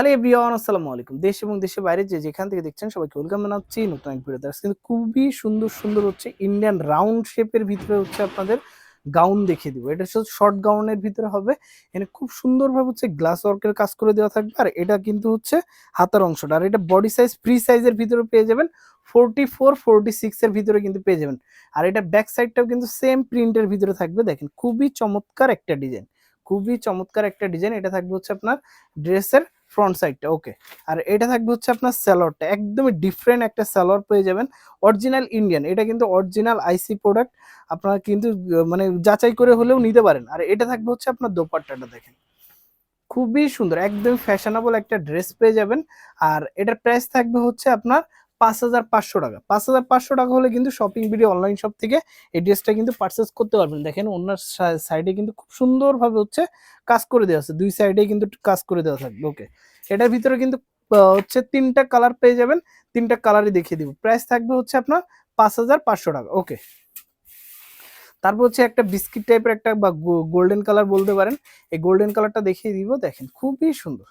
Hello everyone আসসালামু আলাইকুম। দেশ এবং দেশের বাইরে যে যেখান থেকে দেখছেন সবাইকে ওয়েলকাম জানাচ্ছি নতুন এক ভিডিওতে কিন্তু খুবই সুন্দর সুন্দর হচ্ছে ইন্ডিয়ান রাউন্ড শেপের ভিতরে হচ্ছে আপনাদের গাউন দেখিয়ে দিব। এটা হচ্ছে শর্ট গাউনের ভিতরে হবে। এখানে খুব সুন্দরভাবে হচ্ছে গ্লাস ওয়ার্কের কাজ করে দেওয়া থাকবে। আর এটা কিন্তু হচ্ছে হাতার অংশটা। আর এটা বডি সাইজ ফ্রি সাইজের ভিতরে পেয়ে যাবেন। ফোরটি ফোর ফোরটি সিক্সের ভিতরে কিন্তু পেয়ে যাবেন। আর এটা ব্যাক সাইডটাও কিন্তু সেম প্রিন্টের ভিতরে থাকবে। দেখেন, খুবই চমৎকার একটা ডিজাইন খুবই চমৎকার একটা ডিজাইন এটা থাকবে হচ্ছে আপনার ড্রেসের ফ্রন্ট সাইডটা ওকে আর এটা থাকবে হচ্ছে আপনার স্যালোয়ারটা একদমই ডিফারেন্ট একটা স্যালোয়ার পেয়ে যাবেন অরিজিনাল ইন্ডিয়ান এটা কিন্তু অরিজিনাল আইসি প্রোডাক্ট আপনারা কিন্তু মানে যাচাই করে হলেও নিতে পারেন। আর এটা থাকবে হচ্ছে আপনার দোপাট্টাটা দেখেন। খুবই সুন্দর, একদম ফ্যাশনেবল একটা ড্রেস পেয়ে যাবেন। আর এটার প্রাইস থাকবে হচ্ছে আপনার পাঁচ হাজার পাঁচশো টাকা। পাঁচ হাজার পাঁচশো টাকা হলে কিন্তু শপিং ভিডিও অনলাইন শপ থেকে এই ড্রেসটা কিন্তু পারচেস করতে পারবেন। দেখেন ওনার সাইডে কিন্তু খুব সুন্দরভাবে হচ্ছে কাজ করে দেওয়া আছে। দুই সাইডে কিন্তু কাজ করে দেওয়া থাকবে। ওকে এটার ভিতরে কিন্তু হচ্ছে তিনটা কালার পেয়ে যাবেন। তিনটা কালারই দেখিয়ে দিব। প্রাইস থাকবে হচ্ছে আপনার পাঁচ হাজার পাঁচশো টাকা। ওকে তারপর হচ্ছে একটা বিস্কিট টাইপের একটা বা গোল্ডেন কালার বলতে পারেন। এই গোল্ডেন কালারটা দেখিয়ে দিব। দেখেন, খুবই সুন্দর।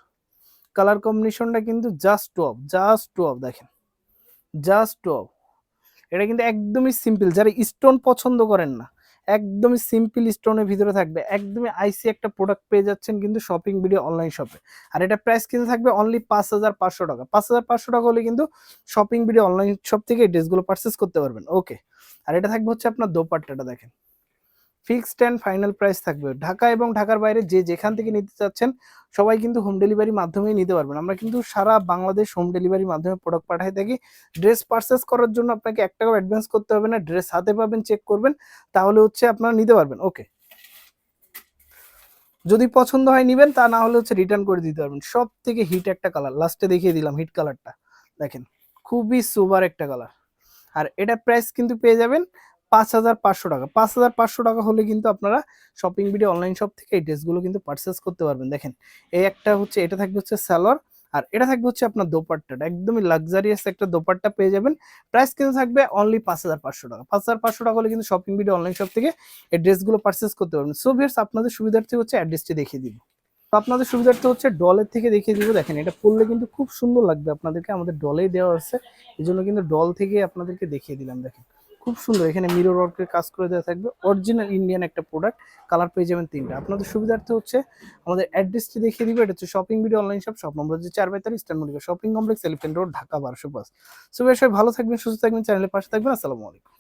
কালার কম্বিনেশনটা কিন্তু জাস্ট টপ জাস্ট টপ দেখেন। জাস্ট টপ এটা কিন্তু একদমই সিম্পল যারা স্টোন পছন্দ করেন না, একদমই সিম্পল স্টোনের ভিতরে থাকবে। একদমই আইসি একটা প্রোডাক্ট পেয়ে যাচ্ছেন কিন্তু শপিং ভিডিও অনলাইন শপে আর এটা প্রাইস কিন্তু থাকবে অনলি পাঁচ হাজার পাঁচশো টাকা। পাঁচ হাজার পাঁচশো টাকা হলে কিন্তু শপিং ভিডিও অনলাইন শপ থেকে এই ড্রেসগুলো পারচেস করতে পারবেন। ওকে আর এটা থাকবে হচ্ছে আপনার দোপাট্টাটা দেখেন। ফিক্সড অ্যান্ড ফাইনাল প্রাইস থাকবে। ঢাকা এবং ঢাকার বাইরে যে যেখান থেকে নিতে চাচ্ছেন, সবাই কিন্তু হোম ডেলিভারি মাধ্যমেই নিতে পারবেন। আমরা কিন্তু সারা বাংলাদেশ হোম ডেলিভারির মাধ্যমে প্রোডাক্ট পাঠাই থাকি। ড্রেস পারচেস করার জন্য আপনাকে এক টাকাও অ্যাডভান্স করতে হবে না। ড্রেস হাতে পাবেন চেক করবেন, তাহলে হচ্ছে আপনারা নিতে পারবেন। ওকে যদি পছন্দ হয় নিবেন, তা না হলে হচ্ছে রিটার্ন করে দিতে পারবেন। সব থেকে হিট একটা কালার লাস্টে দেখিয়ে দিলাম হিট কালারটা দেখেন, খুবই সুপার একটা কালার আর এটা প্রাইস কিন্তু পেয়ে যাবেন পাঁচ হাজার পাঁচশো টাকা। পাঁচ হাজার পাঁচশো টাকা হলে কিন্তু আপনারা শপিং ভিডিও অনলাইন শপ থেকে এই ড্রেসগুলো কিন্তু পারচেস করতে পারবেন। দেখেন, এই একটা হচ্ছে, এটা থাকবে হচ্ছে সালোয়ার আর এটা থাকবে হচ্ছে আপনার দোপাট্টাটা একদমই লাক্সারিয়াস একটা দোপাট্টা পেয়ে যাবেন। প্রাইস কিন্তু থাকবে অনলি পাঁচ হাজার পাঁচশো টাকা। পাঁচ হাজার পাঁচশো টাকা হলে কিন্তু শপিং ভিডিও অনলাইন শপ থেকে এই ড্রেসগুলো পারচেস করতে পারবেন। সো ভিয়ার্স আপনাদের সুবিধার্থে হচ্ছে অ্যাড্রেসটি দেখিয়ে দিব। তো আপনাদের সুবিধার্থে হচ্ছে ডলের থেকে দেখিয়ে দিব। দেখেন, এটা পরলে কিন্তু খুব সুন্দর লাগবে। আপনাদেরকে আমাদের ডলেই দেওয়া আছে। এই জন্য কিন্তু ডল থেকে আপনাদেরকে দেখিয়ে দিলাম। দেখেন খুব সুন্দর। এখানে মিরর ওয়ার্কের কাজ করে দেওয়া থাকবে। অরিজিনাল ইন্ডিয়ান একটা প্রোডাক্ট কালার পেয়ে যাবেন তিনটা। আপনাদের সুবিধার্থে হচ্ছে আমাদের অ্যাড্রেসটি দেখিয়ে দিবে। এটা হচ্ছে shopping video online shop shop নম্বর হচ্ছে চার বাইতারি Eastern Mallika shopping complex Elephant Road Dhaka বারোশো পাঁচ। সবাই সবাই ভালো থাকবেন, সুস্থ থাকবেন চ্যানেলের পাশে থাকবেন। আসসালামু আলাইকুম।